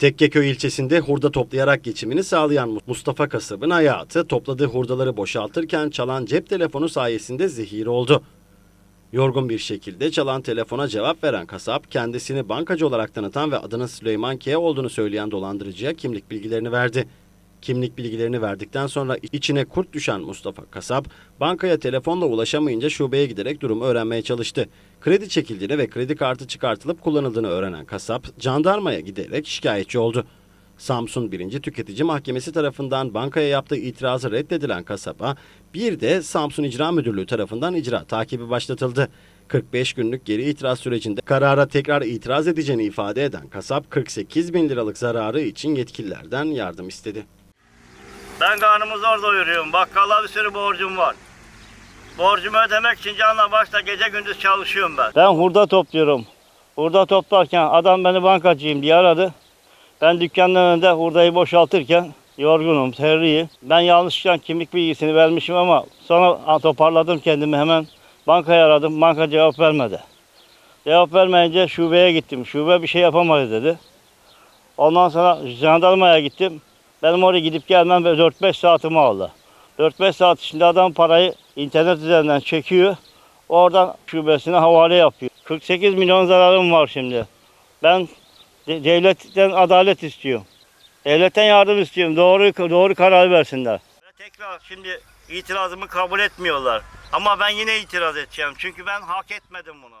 Tekkeköy ilçesinde hurda toplayarak geçimini sağlayan Mustafa Kasab'ın hayatı topladığı hurdaları boşaltırken çalan cep telefonu sayesinde zehir oldu. Yorgun bir şekilde çalan telefona cevap veren kasap kendisini bankacı olarak tanıtan ve adının Süleyman K olduğunu söyleyen dolandırıcıya kimlik bilgilerini verdi. Kimlik bilgilerini verdikten sonra içine kurt düşen Mustafa Kasap, bankaya telefonla ulaşamayınca şubeye giderek durumu öğrenmeye çalıştı. Kredi çekildiğini ve kredi kartı çıkartılıp kullanıldığını öğrenen kasap, jandarmaya giderek şikayetçi oldu. Samsun 1. Tüketici Mahkemesi tarafından bankaya yaptığı itirazı reddedilen kasaba, bir de Samsun İcra Müdürlüğü tarafından icra takibi başlatıldı. 45 günlük geri itiraz sürecinde karara tekrar itiraz edeceğini ifade eden kasap 48 bin liralık zararı için yetkililerden yardım istedi. Ben karnımı zor doyuruyorum. Bakkala bir sürü borcum var. Borcumu ödemek için canla başla gece gündüz çalışıyorum ben. Ben hurda topluyorum. Hurda toplarken adam beni bankacıyım diye aradı. Ben dükkanın önünde hurdayı boşaltırken yorgunum, terliyim. Ben yanlışlıkla kimlik bilgisini vermişim ama sonra toparladım kendimi hemen. Bankayı aradım, banka cevap vermedi. Cevap vermeyince şubeye gittim. Şube bir şey yapamadı dedi. Ondan sonra jandarmaya gittim. Benim oraya gidip gelmem 4-5 saatimi aldı. 4-5 saat içinde adam parayı internet üzerinden çekiyor. Oradan şubesine havale yapıyor. 48 milyon zararım var şimdi. Ben de- devletten adalet istiyorum. Devletten yardım istiyorum. Doğru doğru karar versinler. Tekrar şimdi itirazımı kabul etmiyorlar. Ama ben yine itiraz edeceğim. Çünkü ben hak etmedim bunu.